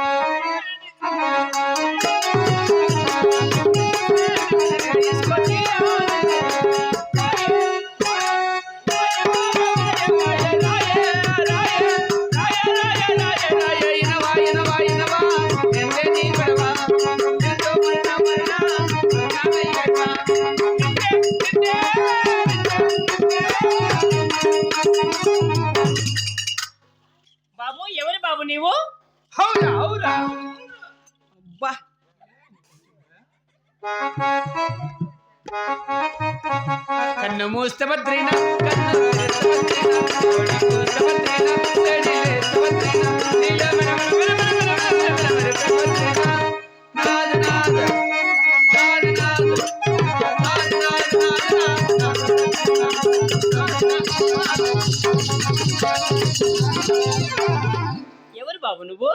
Thank you. నాద నాద, ఎవరు బాబు నువ్వు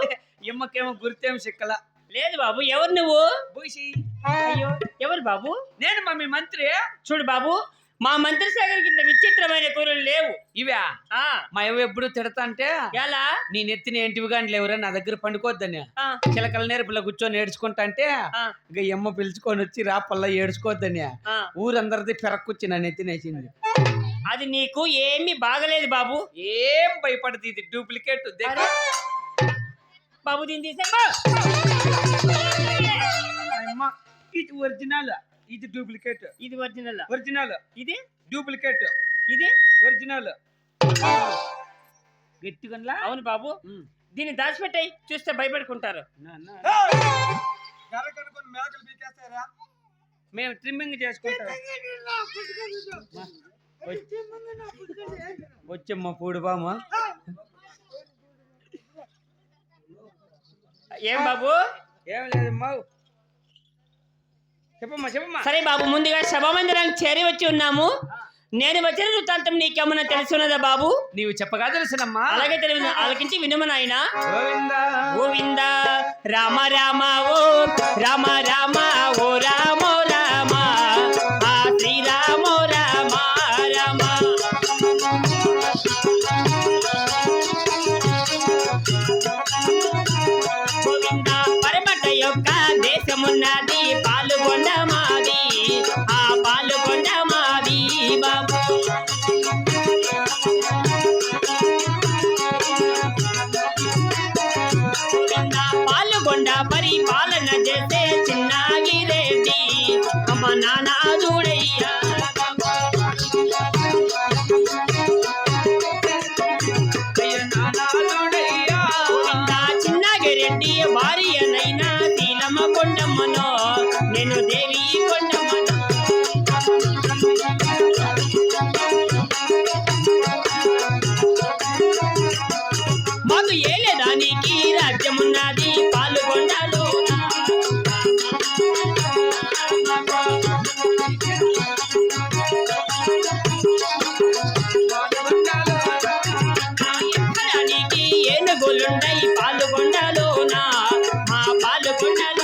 ఎమ్మకేమో గుర్తేం సిక్కల లేదు బాబు ఎవరు నువ్వు బూసి అయ్యో ఎవరు బాబు నేను మా మీ మంత్రి చూడు బాబు మా మంత్రి శేఖర్ కింద విచిత్రమైన కూరలు లేవు. ఇవా? ఆ. మా ఎవ ఎప్పుడు తిడతా అంటే ఎలా? నీ నెత్తిని ఏంటివి కానీ లేవురా నా దగ్గర పండుకోవద్దని ఆ, చిలకల నేర్పులో కూర్చొని ఏడ్చుకుంటా అంటే ఇక ఎమ్మ పిలుచుకొని వచ్చి రా పల్ల ఏడ్చుకోవద్దని ఆ. ఊరందరిది పెరక్కుచ్చి నా నెత్తినేసింది అది నీకు ఏమీ బాగలేదు బాబు. ఏం భయపడదు ఇది డూప్లికేట్. బాబు దీన్ని తీసా ఇది ఒరిజినల్? ఇది డూప్లికేట్ ఇది ఒరిజినల్ ఒరిజినల్ ఇది? డూప్లికేట్ ఇది? ఒరిజినల్ గట్టిగా అవును బాబు. దీన్ని దాచిపెట్టాయి చూస్తే భయపడుకుంటారు. మేము ట్రిమ్మింగ్ చేసుకుంటాం. వచ్చమ్మా పూడు బామ్మ. ఏం బాబు? ఏం లేదమ్మా. సరే బాబు ముందుగా సభామందిరానికి చేరి వచ్చి ఉన్నాము. నేను వచ్చిన వృత్తాంతం నీకేమన్నా తెలుసున్నదా బాబు? నీవు చెప్పగా తెలుసునమ్మా. అలాగే తెలియదు ఆలకించి వినుమ నాయనా. గోవిందా. గోవింద. రామ రామ ఓ రామ రామ ఓ రామ రామ. ఆ శ్రీరామ రామ రామ. గోవింద పరమట యొక్క దేశమున్నది నానా చూడయ్యా ఏనుగులుండయి పాలుగొండలోన? మా పాలుగొండ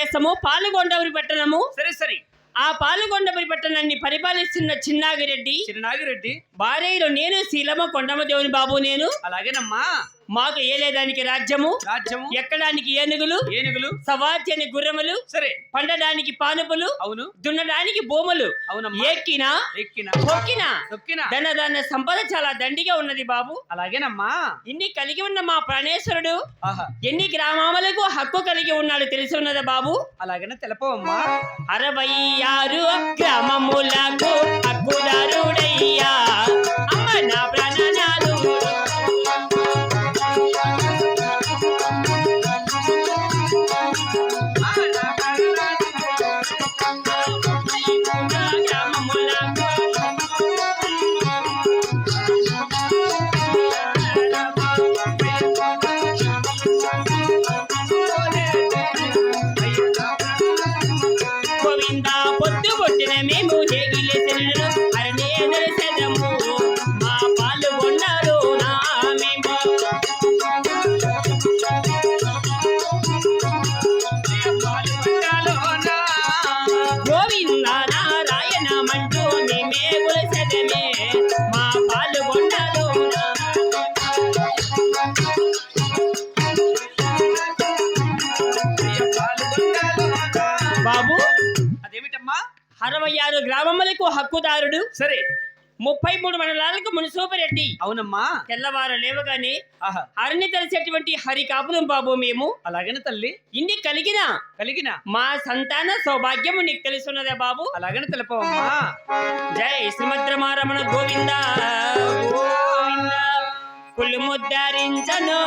దేశము పాల్గొండవరి పట్టణము. సరే సరే. ఆ పాల్గొండవరి పట్టణాన్ని పరిపాలిస్తున్న చిన్నాగిరెడ్డి. చిరునాగిరెడ్డి భార్యలో నేను శీలమ కొండమ దేవుని బాబు నేను. అలాగేనమ్మా. మాకు ఏలేదానికి రాజ్యము? రాజ్యము? ఎక్కడానికి ఏనుగులు? ఏనుగులు? సవార్చని గుర్రములు? సరే. పండడానికి పానుపులు? అవును. దున్నడానికి భూములు అవునమ్మా. ఎక్కిన? ఎక్కిన. తొక్కిన తొక్కిన ధన ధన సంపద చాలా దండిగా ఉన్నది బాబు. అలాగేనమ్మా. ఇన్ని కలిగి ఉన్న మా ప్రాణేశ్వరుడు ఆహా. ఎన్ని గ్రామములకు హక్కు కలిగి ఉన్నాడు తెలిసి ఉన్నదా బాబు? అలాగనే తెలపవమ్మా. అరవై ఆరు గ్రామములకు హక్కుదారుడయ్యా. అమ్మ నా బాబు అదేమిటమ్మా? అరవై ఆరు గ్రామములకు హక్కుదారుడు. సరే. ముప్పై మూడు మండలాలకు మున్సూపరెడ్డి అవునమ్మా. తెల్లవారు లేవగానే ఆహా. హరిని తెలిసేటువంటి హరి కాపురం బాబు మేము. అలాగనే తల్లి? ఇన్ని కలిగిన కలిగిన? మా సంతాన సౌభాగ్యము నీకు తెలుసున్నదే బాబు. అలాగనే తెలపవమ్మా? జై శ్రీమద్రమారమణ గోవింద. గోవింద. ముద్దారించను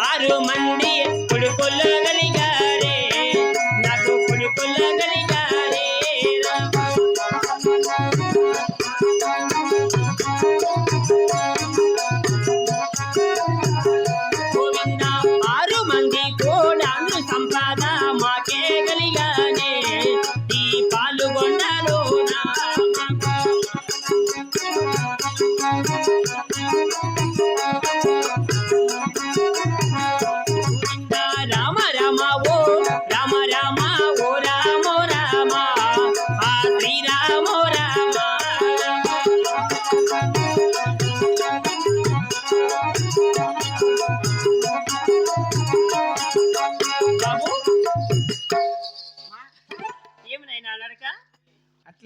ఆరు మంది కొడుకులు కలిగారే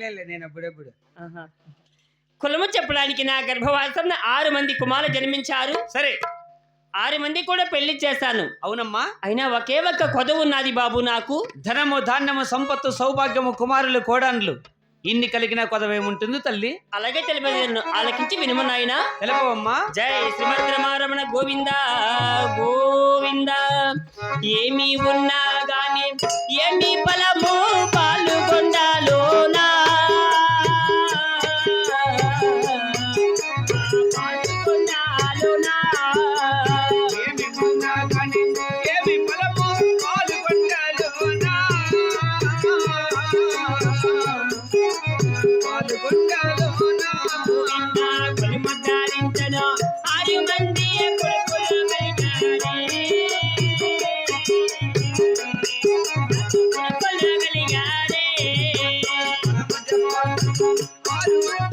అట్లే నేను అప్పుడెప్పుడు. కులము చెప్పడానికి నా గర్భవాసం ఆరు మంది కుమారులు జన్మించారు. సరే. ఆరు మంది కూడా పెళ్ళి చేశాను. అవునమ్మా. అయినా ఒకే ఒక్క కొదవ ఉన్నది బాబు నాకు. ధనము ధాన్యము సంపత్తు సౌభాగ్యము కుమారులు కోడాన్లు. ఇన్ని కలిగిన కొదవేముంటుంది తల్లి? అలాగే తెలిపేదన్ను. ఆలకించి వినుము నాయనా. తెలపవమ్మా. జై శ్రీమద్రమారమణ గోవింద గోవింద. ఏమి ఉన్నా ఆరు మంది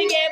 again.